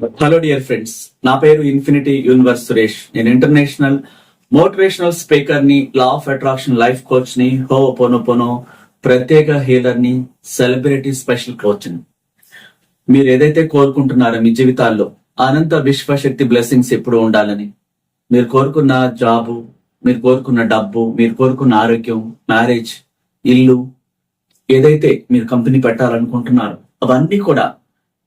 Hello dear friends నా పేరు infinity universe Suresh నేను ఇంటర్నేషనల్ మోటివేషనల్ స్పీకర్ని లా ఆఫ్ అట్రాక్షన్ లైఫ్ కోచ్ని హో పోనో ప్రత్యేక హీలర్ని సెలబ్రిటీ స్పెషల్ కోచ్ని. మీరు ఏదైతే కోరుకుంటున్నారో మీ జీవితాల్లో అనంత విశ్వశక్తి బ్లెస్సింగ్స్ ఎప్పుడు ఉండాలని. మీరు కోరుకున్న జాబు మీరు కోరుకున్న డబ్బు మీరు కోరుకున్న ఆరోగ్యం మ్యారేజ్ ఇల్లు ఏదైతే మీరు కంపెనీ పెట్టాలనుకుంటున్నారో అవన్నీ కూడా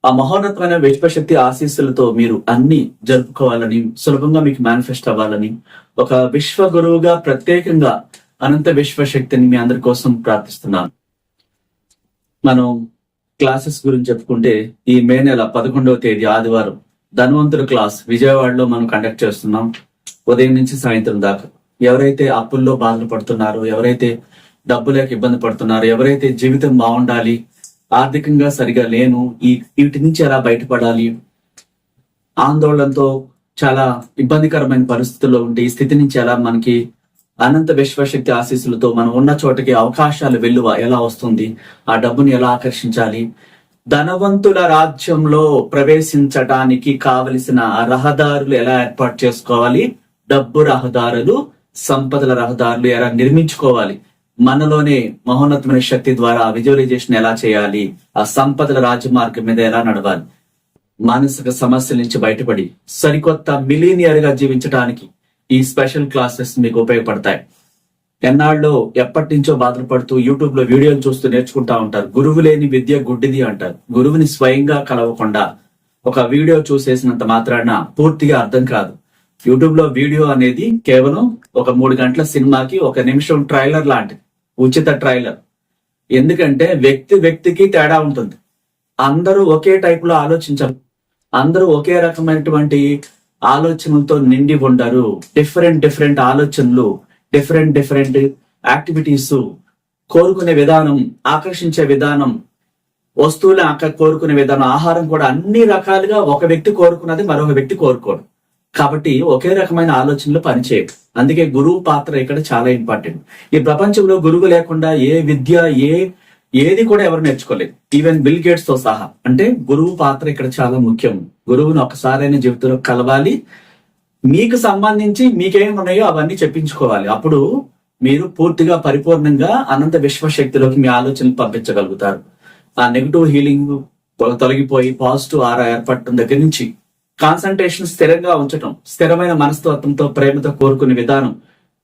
ఆ మహోన్నతమైన విశ్వశక్తి ఆశీస్సులతో మీరు అన్ని జరుపుకోవాలని సులభంగా మీకు మేనిఫెస్ట్ అవ్వాలని ఒక విశ్వ గురువుగా ప్రత్యేకంగా అనంత విశ్వశక్తిని మీ అందరి కోసం ప్రార్థిస్తున్నాను. మనం క్లాసెస్ గురించి చెప్పుకుంటే ఈ మే నెల పదకొండవ తేదీ ఆదివారం ధనవంతుడు క్లాస్ విజయవాడలో మనం కండక్ట్ చేస్తున్నాం. ఉదయం నుంచి సాయంత్రం దాకా. ఎవరైతే అప్పుల్లో బాధలు పడుతున్నారో ఎవరైతే డబ్బు లేక ఇబ్బంది పడుతున్నారో ఎవరైతే జీవితం బాగుండాలి ఆర్థికంగా సరిగా లేను ఈ వీటి నుంచి ఎలా బయటపడాలి? ఆందోళనతో చాలా ఇబ్బందికరమైన పరిస్థితుల్లో ఉంటే ఈ స్థితి నుంచి ఎలా మనకి అనంత విశ్వశక్తి ఆశీస్సులతో మనం ఉన్న చోటకి అవకాశాలు వెల్లువ ఎలా వస్తుంది? ఆ డబ్బుని ఎలా ఆకర్షించాలి? ధనవంతుల రాజ్యంలో ప్రవేశించటానికి కావలసిన రహదారులు ఎలా ఏర్పాటు చేసుకోవాలి? డబ్బు రహదారులు సంపదల రహదారులు ఎలా నిర్మించుకోవాలి? మనలోనే మహోన్నతమైన శక్తి ద్వారా విజువలైజేషన్ ఎలా చేయాలి? ఆ సంపదల రాజమార్గం మీద ఎలా నడవాలి? మానసిక సమస్యల నుంచి బయటపడి సరికొత్త మిలీనియర్గా జీవించడానికి ఈ స్పెషల్ క్లాసెస్ మీకు ఉపయోగపడతాయి. ఎన్నాళ్ళు ఎప్పటి నుంచో బాధలు పడుతూ యూట్యూబ్లో వీడియోలు చూస్తూ నేర్చుకుంటా ఉంటారు. గురువు లేని విద్య గుడ్డిది అంటారు. గురువుని స్వయంగా కలవకుండా ఒక వీడియో చూసేసినంత మాత్రాన పూర్తిగా అర్థం కాదు. యూట్యూబ్లో వీడియో అనేది కేవలం ఒక మూడు గంటల సినిమాకి ఒక నిమిషం ట్రైలర్ లాంటిది. ఉచిత ట్రైలర్. ఎందుకంటే వ్యక్తి వ్యక్తికి తేడా ఉంటుంది. అందరూ ఒకే టైప్లో ఆలోచించరు అందరూ ఒకే రకమైనటువంటి ఆలోచనలతో నిండి ఉండరు. డిఫరెంట్ డిఫరెంట్ ఆలోచనలు డిఫరెంట్ డిఫరెంట్ యాక్టివిటీస్ కోరుకునే విధానం ఆకర్షించే విధానం వస్తువులు కోరుకునే విధానం ఆహారం కూడా అన్ని రకాలుగా ఒక వ్యక్తి కోరుకున్నది మరొక వ్యక్తి కోరుకోడు. కాబట్టి ఒకే రకమైన ఆలోచనలు పనిచేయవు. అందుకే గురువు పాత్ర ఇక్కడ చాలా ఇంపార్టెంట్. ఈ ప్రపంచంలో గురువు లేకుండా ఏ విద్య ఏ ఏది కూడా ఎవరు నేర్చుకోలేదు. ఈవెన్ బిల్ గేట్స్తో సహా. అంటే గురువు పాత్ర ఇక్కడ చాలా ముఖ్యం. గురువుని ఒకసారైన జీవితంలో కలవాలి. మీకు సంబంధించి మీకేం ఉన్నాయో అవన్నీ చెప్పించుకోవాలి. అప్పుడు మీరు పూర్తిగా పరిపూర్ణంగా అనంత విశ్వశక్తిలోకి మీ ఆలోచనలు పంపించగలుగుతారు. ఆ నెగిటివ్ హీలింగ్ తొలగిపోయి పాజిటివ్ ఆరా ఏర్పడటం దగ్గర నుంచి కాన్సన్ట్రేషన్ స్థిరంగా ఉంచటం స్థిరమైన మనస్తత్వంతో ప్రేమతో కోరుకునే విధానం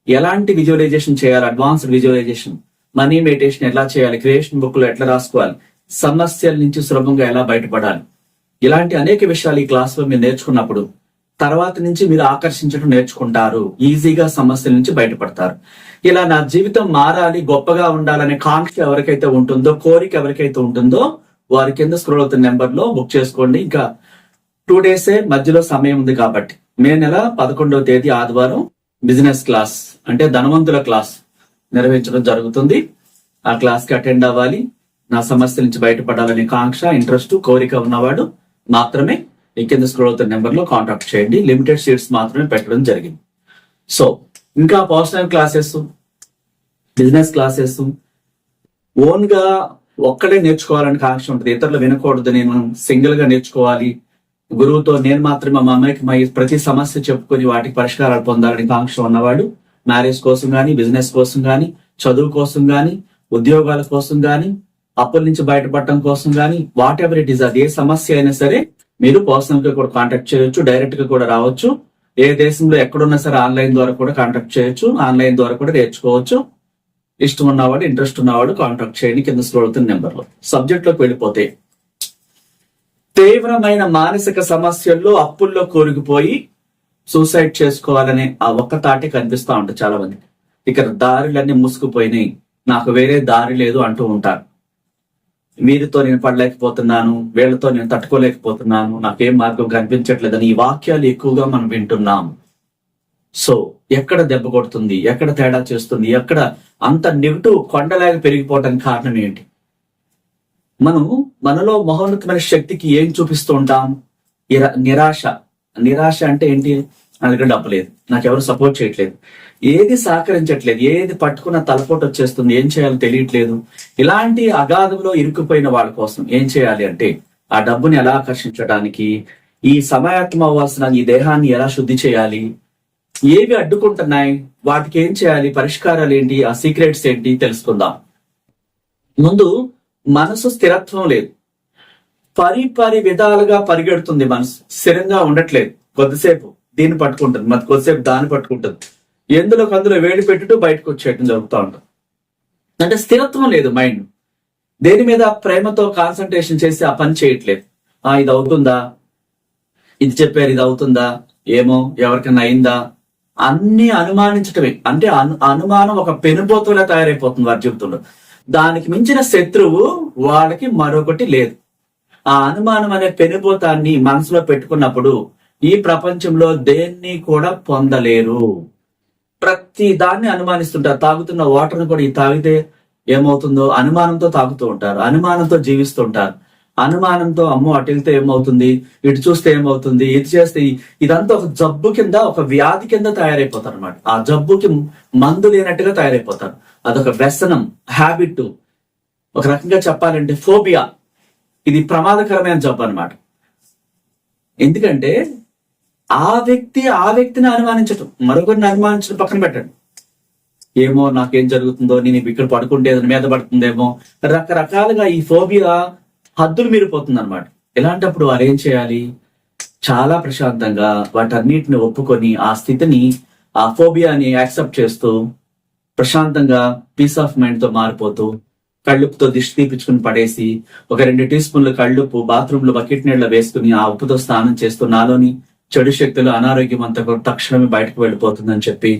ఎలాంటి విజువలైజేషన్ చేయాలి? అడ్వాన్స్డ్ విజువలైజేషన్ మనీ మెడిటేషన్ ఎలా చేయాలి? క్రియేషన్ బుక్లో ఎట్లా రాసుకోవాలి? సమస్యల నుంచి సులభంగా ఎలా బయటపడాలి? ఇలాంటి అనేక విషయాలు ఈ క్లాస్లో మీరు నేర్చుకున్నప్పుడు తర్వాత నుంచి మీరు ఆకర్షించడం నేర్చుకుంటారు. ఈజీగా సమస్యల నుంచి బయటపడతారు. ఇలా నా జీవితం మారాలి గొప్పగా ఉండాలనే కాంక్ష ఎవరికైతే ఉంటుందో కోరిక ఎవరికైతే ఉంటుందో వారి కింద స్క్రోల్ అవుతున్న నెంబర్లో బుక్ చేసుకోండి. ఇంకా టూ డేసే మధ్యలో సమయం ఉంది కాబట్టి. మే నెల పదకొండవ తేదీ ఆదివారం బిజినెస్ క్లాస్ అంటే ధనవంతుల క్లాస్ నిర్వహించడం జరుగుతుంది. ఆ క్లాస్కి అటెండ్ అవ్వాలి. నా సమస్య నుంచి బయటపడాలనే కాంక్ష ఇంట్రెస్ట్ కోరిక ఉన్నవాడు మాత్రమే ఈ కింద స్క్రోల్ అవుతున్న నెంబర్లో కాంటాక్ట్ చేయండి. లిమిటెడ్ సీట్స్ మాత్రమే పెట్టడం జరిగింది. సో ఇంకా పర్సనల్ క్లాసెస్ బిజినెస్ క్లాసెస్ ఓన్గా ఒక్కడే నేర్చుకోవాలని కాంక్ష ఉంటుంది. ఇతరులు వినకూడదు. నేను సింగిల్గా నేర్చుకోవాలి. గురువుతో నేను మాత్రమే మా అమ్మాయికి మా ప్రతి సమస్య చెప్పుకొని వాటికి పరిష్కారాలు పొందాలని కాంక్ష ఉన్నవాడు మ్యారేజ్ కోసం కానీ బిజినెస్ కోసం కానీ చదువు కోసం కానీ ఉద్యోగాల కోసం కానీ అప్పుల నుంచి బయటపడటం కోసం కానీ వాట్ ఎవర్ ఇట్ ఈస్ అది ఏ సమస్య అయినా సరే మీరు పర్సనల్గా కూడా కాంటాక్ట్ చేయొచ్చు డైరెక్ట్గా కూడా రావచ్చు. ఏ దేశంలో ఎక్కడున్నా సరే ఆన్లైన్ ద్వారా కూడా కాంటాక్ట్ చేయొచ్చు ఆన్లైన్ ద్వారా కూడా నేర్చుకోవచ్చు. ఇష్టం ఉన్నవాడు ఇంట్రెస్ట్ ఉన్నవాడు కాంటాక్ట్ చేయండి కింద స్క్రోల్ అవుతున్న నెంబర్లో. సబ్జెక్ట్లోకి వెళ్ళిపోతే తీవ్రమైన మానసిక సమస్యల్లో అప్పుల్లో కూరుకుపోయి సూసైడ్ చేసుకోవాలనే ఆ ఒక్క తాటే కనిపిస్తా ఉంటుంది చాలా మంది ఇక్కడ దారులన్నీ మూసుకుపోయినాయి. నాకు వేరే దారి లేదు అంటూ ఉంటారు. వీరితో నేను పడలేకపోతున్నాను వీళ్ళతో నేను తట్టుకోలేకపోతున్నాను నాకేం మార్గం కనిపించట్లేదని ఈ వాక్యాలు ఎక్కువగా మనం వింటున్నాం. సో ఎక్కడ దెబ్బ కొడుతుంది ఎక్కడ తేడా చేస్తుంది ఎక్కడ అంత నెగిటివ్ కొండలాగా పెరిగిపోవడానికి కారణం ఏంటి? మనం మనలో మహోన్నతమైన శక్తికి ఏం చూపిస్తూ ఉంటాం నిరాశ. నిరాశ అంటే ఏంటి? నా దగ్గర డబ్బు లేదు. నాకు ఎవరు సపోర్ట్ చేయట్లేదు. ఏది సహకరించట్లేదు ఏది పట్టుకున్న తలపోటు వచ్చేస్తుంది ఏం చేయాలో తెలియట్లేదు. ఇలాంటి అగాధంలో ఇరుక్కుపోయిన వాళ్ళ కోసం ఏం చేయాలి అంటే ఆ డబ్బుని ఎలా ఆకర్షించడానికి ఈ సమయాత్మ అవ్వాల్సిన ఈ దేహాన్ని ఎలా శుద్ధి చేయాలి? ఏవి అడ్డుకుంటున్నాయి? వాటికి ఏం చేయాలి? పరిష్కారాలు ఏంటి? ఆ సీక్రెట్స్ ఏంటి? తెలుసుకుందాం. ముందు మనసు స్థిరత్వం లేదు. పరి పరి విధాలుగా పరిగెడుతుంది మనసు. స్థిరంగా ఉండట్లేదు. కొద్దిసేపు దీన్ని పట్టుకుంటుంది. మరి కొద్దిసేపు దాన్ని పట్టుకుంటుంది. ఎందులో అందులో వేడి పెట్టుటూ బయటకు వచ్చేయటం జరుగుతూ ఉంటుంది. అంటే స్థిరత్వం లేదు మైండ్. దేని మీద ప్రేమతో కాన్సన్ట్రేషన్ చేసి ఆ పని చేయట్లేదు. ఆ ఇది అవుతుందా? ఇది చెప్పారు ఇది అవుతుందా? ఏమో ఎవరికైనా అయిందా? అన్ని అనుమానించటమే. అంటే అను అనుమానం ఒక పెనుబోతులా తయారైపోతుంది వారి జీవితంలో దానికి మించిన శత్రువు వాళ్ళకి మరొకటి లేదు. ఆ అనుమానం అనే పెనుభూతాన్ని మనసులో పెట్టుకున్నప్పుడు ఈ ప్రపంచంలో దేన్ని కూడా పొందలేరు. ప్రతి దాన్ని అనుమానిస్తుంటారు. తాగుతున్న వాటర్ని కూడా ఈ తాగితే ఏమవుతుందో అనుమానంతో తాగుతూ ఉంటారు. అనుమానంతో జీవిస్తూ ఉంటారు. అనుమానంతో అమ్మో అటు వెళ్తే ఏమవుతుంది? ఇటు చూస్తే ఏమవుతుంది? ఇది చేస్తే ఇదంతా ఒక జబ్బు కింద ఒక వ్యాధి కింద తయారైపోతారు అనమాట ఆ జబ్బుకి మందు లేనట్టుగా తయారైపోతారు. అదొక వ్యసనం హ్యాబిట్ ఒక రకంగా చెప్పాలంటే ఫోబియా. ఇది ప్రమాదకరమైన జబ్బు అన్నమాట. ఎందుకంటే ఆ వ్యక్తి ఆ వ్యక్తిని అనుమానించటం మరొకరిని అనుమానించడం పక్కన పెట్టండి. ఏమో నాకేం జరుగుతుందో నేను ఇక్కడ పడుకుంటే మీద పడుతుందేమో. రకరకాలుగా ఈ ఫోబియా హద్దులు మీరిపోతుంది అనమాట ఇలాంటప్పుడు వారు ఏం చేయాలి? చాలా ప్రశాంతంగా వాటన్నిటిని ఒప్పుకొని ఆ స్థితిని ఆ ఫోబియాని యాక్సెప్ట్ చేస్తూ ప్రశాంతంగా పీస్ ఆఫ్ మైండ్తో మారిపోతూ కళ్ళుప్పుతో దిష్టి తీపించుకుని పడేసి ఒక రెండు టీ స్పూన్లు కళ్ళుప్పు బాత్రూమ్లో బకెట్ నీళ్ళ వేసుకుని ఆ ఉప్పుతో స్నానం చేస్తూ నాలోని చెడు శక్తులు అనారోగ్యం అంతా కూడా తక్షణమే బయటకు వెళ్ళిపోతుందని చెప్పి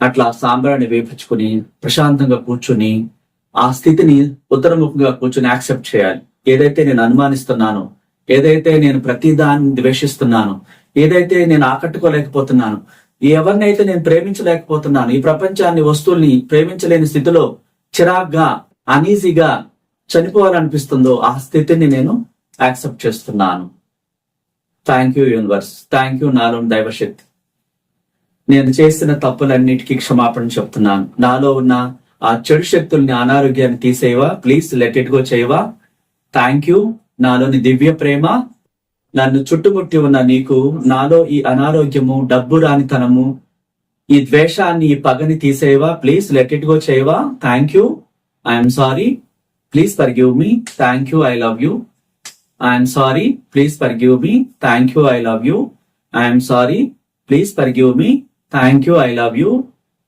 అట్లా సాంబ్రాన్ని వేపించుకుని ప్రశాంతంగా కూర్చుని ఆ స్థితిని ఉత్తరముఖంగా కూర్చుని యాక్సెప్ట్ చేయాలి. ఏదైతే నేను అనుమానిస్తున్నానో ఏదైతే నేను ప్రతి దాన్ని ద్వేషిస్తున్నాను ఏదైతే నేను ఆకట్టుకోలేకపోతున్నాను ఎవరినైతే నేను ప్రేమించలేకపోతున్నాను ఈ ప్రపంచాన్ని వస్తువుల్ని ప్రేమించలేని స్థితిలో చిరాగ్గా అనీజీగా చనిపోవాలనిపిస్తుందో ఆ స్థితిని నేను యాక్సెప్ట్ చేస్తున్నాను. Thank you universe thank you నాలో దైవశక్తి. నేను చేసిన తప్పులన్నిటికీ క్షమాపణ చెప్తున్నాను. నాలో ఉన్న ఆ చెడు శక్తుల్ని అనారోగ్యాన్ని తీసేవా ప్లీజ్ లెట్ ఇట్ గో చేయవా? థ్యాంక్ యూ నాలోని దివ్య ప్రేమ నన్ను చుట్టుముట్టి ఉన్న నీకు నాలో ఈ అనారోగ్యము డబ్బు రానితనము ఈ ద్వేషాన్ని ఈ పగని తీసేవా ప్లీజ్ లెట్ ఇట్ గో చేయవా? Thank you I'm sorry please forgive me thank you I love you I'm sorry please forgive me thank you I love you I'm sorry please forgive me thank you I love you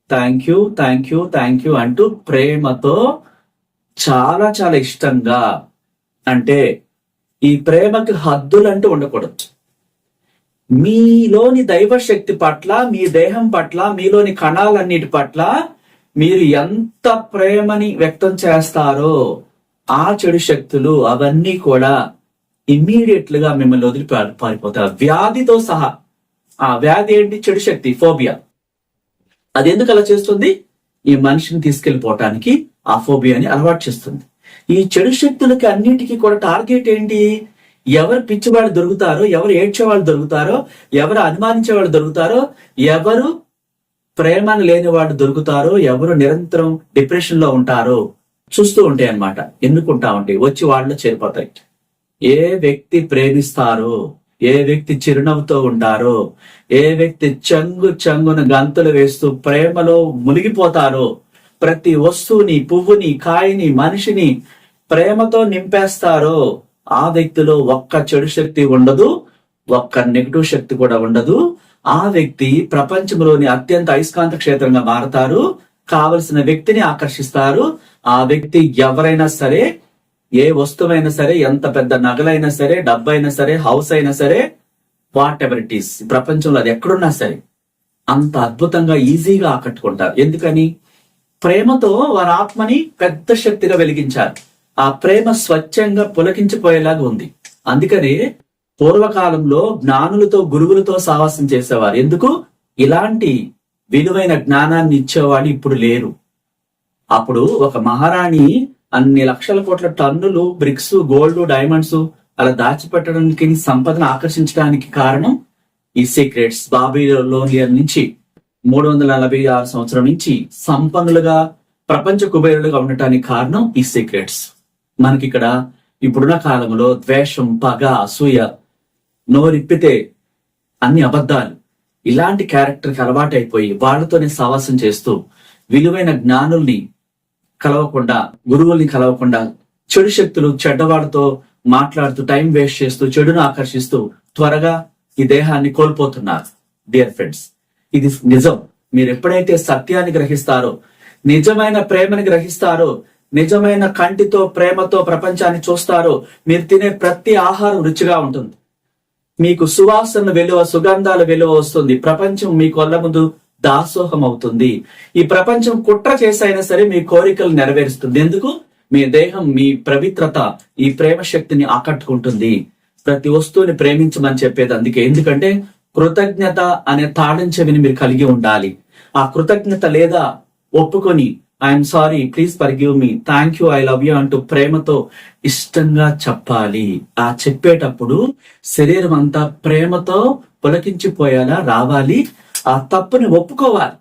thank you thank you thank you అంటూ ప్రేమతో చాలా చాలా ఇష్టంగా అంటే ఈ ప్రేమకు హద్దులంటూ ఉండకూడదు. మీలోని దైవ శక్తి పట్ల మీ దేహం పట్ల మీలోని కణాలన్నిటి పట్ల మీరు ఎంత ప్రేమని వ్యక్తం చేస్తారో ఆ చెడు శక్తులు అవన్నీ కూడా ఇమ్మీడియట్గా మిమ్మల్ని వదిలి పారి- పారిపోతాయి. వ్యాధితో సహా. ఆ వ్యాధి ఏంటి? చెడు శక్తి ఫోబియా. అది ఎందుకు అలా చేస్తుంది? ఈ మనిషిని తీసుకెళ్ళిపోవటానికి ఆ ఫోబియాని అలవాటు చేస్తుంది. ఈ చెడు శక్తులకి అన్నిటికీ కూడా టార్గెట్ ఏంటి? ఎవరు పిచ్చివాళ్ళు దొరుకుతారో ఎవరు ఏడ్చేవాళ్ళు దొరుకుతారో ఎవరు అనుమానించేవాళ్ళు దొరుకుతారో ఎవరు ప్రేమను లేని వాళ్ళు దొరుకుతారో ఎవరు నిరంతరం డిప్రెషన్లో ఉంటారో చూస్తూ ఉంటాయి అన్నమాట. ఎన్నుకుంటా ఉంటాయి. వచ్చి వాళ్ళు చేరిపోతాయి. ఏ వ్యక్తి ప్రేమిస్తారో ఏ వ్యక్తి చిరునవ్వుతో ఉంటారో ఏ వ్యక్తి చంగు చంగున గంతులు వేస్తూ ప్రేమలో మునిగిపోతారో ప్రతి వస్తువుని పువ్వుని కాయని మనిషిని ప్రేమతో నింపేస్తారో ఆ వ్యక్తిలో ఒక్క చెడు శక్తి ఉండదు ఒక్క నెగిటివ్ శక్తి కూడా ఉండదు. ఆ వ్యక్తి ప్రపంచంలోని అత్యంత అయస్కాంత క్షేత్రంగా మారతారు కావలసిన వ్యక్తిని ఆకర్షిస్తారు. ఆ వ్యక్తి ఎవరైనా సరే ఏ వస్తువైనా సరే ఎంత పెద్ద నగలైనా సరే డబ్బైనా సరే హౌస్ అయినా సరే వాట్ ఎవర్ ఇట్ ఈస్ ప్రపంచంలో అది ఎక్కడున్నా సరే అంత అద్భుతంగా ఈజీగా ఆకట్టుకుంటారు. ఎందుకని? ప్రేమతో వారి ఆత్మని పెద్ద శక్తిగా వెలిగించారు. ఆ ప్రేమ స్వచ్ఛంగా పులకించిపోయేలాగా ఉంది. అందుకనే పూర్వకాలంలో జ్ఞానులతో గురువులతో సావాసం చేసేవారు. ఎందుకు? ఇలాంటి విలువైన జ్ఞానాన్ని ఇచ్చేవాడు ఇప్పుడు లేరు. అప్పుడు ఒక మహారాణి అన్ని లక్షల కోట్ల టన్నులు బ్రిక్స్ గోల్డ్ డైమండ్స్ అలా దాచిపెట్టడానికి సంపదను ఆకర్షించడానికి కారణం ఈ సీక్రెట్స్ బాబీలోనియర్ నుంచి. మూడు వందల నలభై ఆరు సంవత్సరం నుంచి సంపన్నులుగా ప్రపంచ కుబేరులుగా ఉండటానికి కారణం ఈ సీక్రెట్స్ మనకి ఇక్కడ ఇప్పుడున్న కాలంలో ద్వేషం పగ అసూయ నోరిప్పితే అన్ని అబద్ధాలు. ఇలాంటి క్యారెక్టర్కి అలవాటైపోయి వాళ్ళతోనే సావాసం చేస్తూ విలువైన జ్ఞానుల్ని కలవకుండా గురువుల్ని కలవకుండా చెడు శక్తులు చెడ్డవాడితో మాట్లాడుతూ టైం వేస్ట్ చేస్తూ చెడును ఆకర్షిస్తూ త్వరగా ఈ దేహాన్ని కోల్పోతున్నారు. డియర్ ఫ్రెండ్స్ ఇది నిజం. మీరు ఎప్పుడైతే సత్యాన్ని గ్రహిస్తారో నిజమైన ప్రేమని గ్రహిస్తారో నిజమైన కంటితో ప్రేమతో ప్రపంచాన్ని చూస్తారో మీరు తినే ప్రతి ఆహారం రుచిగా ఉంటుంది. మీకు సువాసన విలువ సుగంధాల విలువ వస్తుంది. ప్రపంచం మీ కొల్ల ముందు దాసోహం అవుతుంది ఈ ప్రపంచం కుట్ర చేసైనా సరే మీ కోరికలు నెరవేరుస్తుంది. ఎందుకు? మీ దేహం మీ పవిత్రత ఈ ప్రేమ శక్తిని ఆకట్టుకుంటుంది. ప్రతి వస్తువుని ప్రేమించమని చెప్పేది అందుకే. ఎందుకంటే కృతజ్ఞత అనే తాళం చెవిని మీరు కలిగి ఉండాలి. ఆ కృతజ్ఞత లేదా ఒప్పుకొని I'm sorry please forgive me thank you I love you అంటూ ప్రేమతో ఇష్టంగా చెప్పాలి. ఆ చెప్పేటప్పుడు శరీరం అంతా ప్రేమతో పులకించిపోయేలా రావాలి. ఆ తప్పుని ఒప్పుకోవాలి.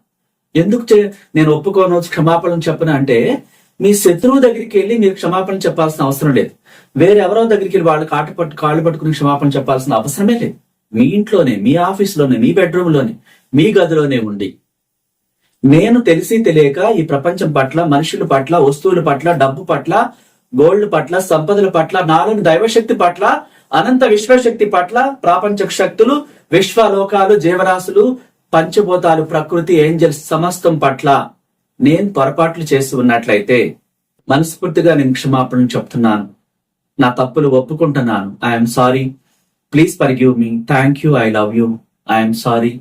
ఎందుకు చే- నేను ఒప్పుకోను క్షమాపణ చెప్పను అంటే మీ శత్రువు దగ్గరికి వెళ్ళి మీరు క్షమాపణ చెప్పాల్సిన అవసరం లేదు. వేరెవరో దగ్గరికి వెళ్ళి వాళ్ళు కాటు పట్టు కాళ్ళు పట్టుకుని క్షమాపణ చెప్పాల్సిన అవసరమే లేదు. మీ ఇంట్లోనే మీ ఆఫీస్లోనే మీ బెడ్రూమ్లోనే మీ గదిలోనే ఉండి. నేను తెలిసి తెలియక ఈ ప్రపంచం పట్ల మనుషుల పట్ల వస్తువుల పట్ల డబ్బు పట్ల గోల్డ్ పట్ల సంపదల పట్ల నాలుగు దైవశక్తి పట్ల అనంత విశ్వశక్తి పట్ల ప్రాపంచక శక్తులు విశ్వలోకాలు జీవరాశులు పంచభూతాలు ప్రకృతి ఏంజల్స్ సమస్తం పట్ల నేను పొరపాట్లు చేసి ఉన్నట్లయితే మనస్ఫూర్తిగా నేను క్షమాపణ చెప్తున్నాను. నా తప్పులు ఒప్పుకుంటున్నాను. I'm sorry please forgive me thank you I love you I'm sorry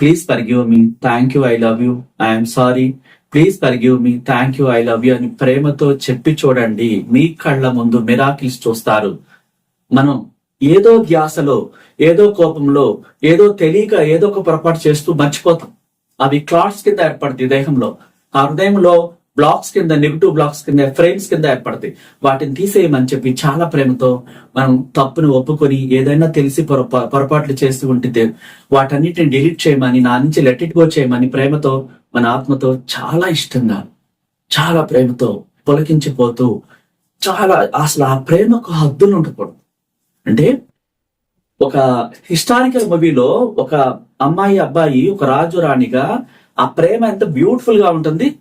please forgive me thank you I love you I'm sorry please forgive me thank you I love you అని ప్రేమతో చెప్పి చూడండి. మీ కళ్ళ ముందు మిరాకిల్స్ చూస్తారు. మనం ఏదో ధ్యాసలో ఏదో కోపంలో ఏదో తెలియక ఏదో ఒక పొరపాటు చేస్తూ మర్చిపోతాం. అవి క్లాట్స్ కింద ఏర్పడుతుంది దేహంలో. ఆ హృదయంలో బ్లాక్స్ కింద నెగిటివ్ బ్లాక్స్ కింద ఫ్రేమ్స్ కింద ఏర్పడతాయి. వాటిని తీసేయమని చెప్పి చాలా ప్రేమతో మనం తప్పును ఒప్పుకొని ఏదైనా తెలిసి పొరపా పొరపాట్లు చేస్తూ ఉంటే వాటన్నిటిని డిలీట్ చేయమని నా నుంచి లెట్ ఇట్ గో చేయమని ప్రేమతో మన ఆత్మతో చాలా ఇష్టంగా చాలా ప్రేమతో పొలకించిపోతూ చాలా అసలు ఆ ప్రేమకు హద్దులు ఉండకూడదు. అంటే ఒక హిస్టారికల్ మూవీలో ఒక అమ్మాయి అబ్బాయి ఒక రాజు రాణిగా ఆ ప్రేమ ఎంత బ్యూటిఫుల్గా ఉంటుంది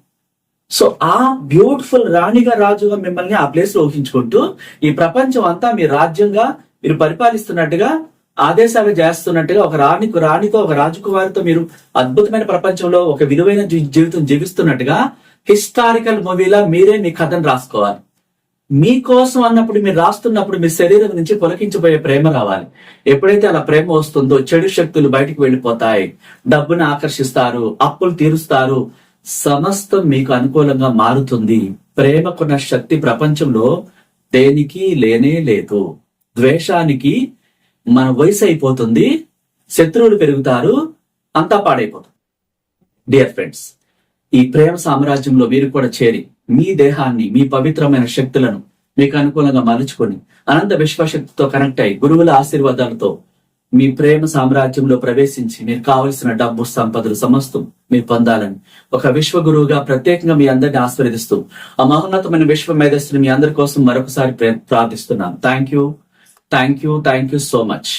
సో ఆ బ్యూటిఫుల్ రాణిగా రాజుగా మిమ్మల్ని ఆ ప్లేస్లో ఊహించుకుంటూ ఈ ప్రపంచం అంతా మీ రాజ్యంగా మీరు పరిపాలిస్తున్నట్టుగా ఆదేశాలు చేస్తున్నట్టుగా ఒక రాణికు రాణితో ఒక రాజకుమారితో మీరు అద్భుతమైన ప్రపంచంలో ఒక విలువైన జీవితం జీవిస్తున్నట్టుగా హిస్టారికల్ మూవీలా మీరే మీ కథను రాసుకోవాలి. మీకోసం అన్నప్పుడు మీరు రాస్తున్నప్పుడు మీ శరీరం నుంచి పొలకించిపోయే ప్రేమ రావాలి. ఎప్పుడైతే అలా ప్రేమ వస్తుందో చెడు శక్తులు బయటికి వెళ్ళిపోతాయి. డబ్బును ఆకర్షిస్తారు అప్పులు తీరుస్తారు. సమస్తం మీకు అనుకూలంగా మారుతుంది. ప్రేమకున్న శక్తి ప్రపంచంలో దేనికి లేనే లేదు. ద్వేషానికి మన వయసు అయిపోతుంది. శత్రువులు పెరుగుతారు. అంతా పాడైపోతుంది. డియర్ ఫ్రెండ్స్ ఈ ప్రేమ సామ్రాజ్యంలో మీరు కూడా చేరి మీ దేహాన్ని మీ పవిత్రమైన శక్తులను మీకు అనుకూలంగా మలుచుకొని అనంత విశ్వశక్తితో కనెక్ట్ అయి గురువుల ఆశీర్వాదాలతో మీ ప్రేమ సామ్రాజ్యంలో ప్రవేశించి మీరు కావలసిన డబ్బు సంపదలు సమస్తం మీరు పొందాలని. ఒక విశ్వగురువుగా ప్రత్యేకంగా మీ అందరిని ఆశీర్వదిస్తూ ఆ మహోన్నతమైన విశ్వ మేధస్సుని మీ అందరి కోసం మరొకసారి ప్రార్థిస్తున్నాను thank you thank you thank you so much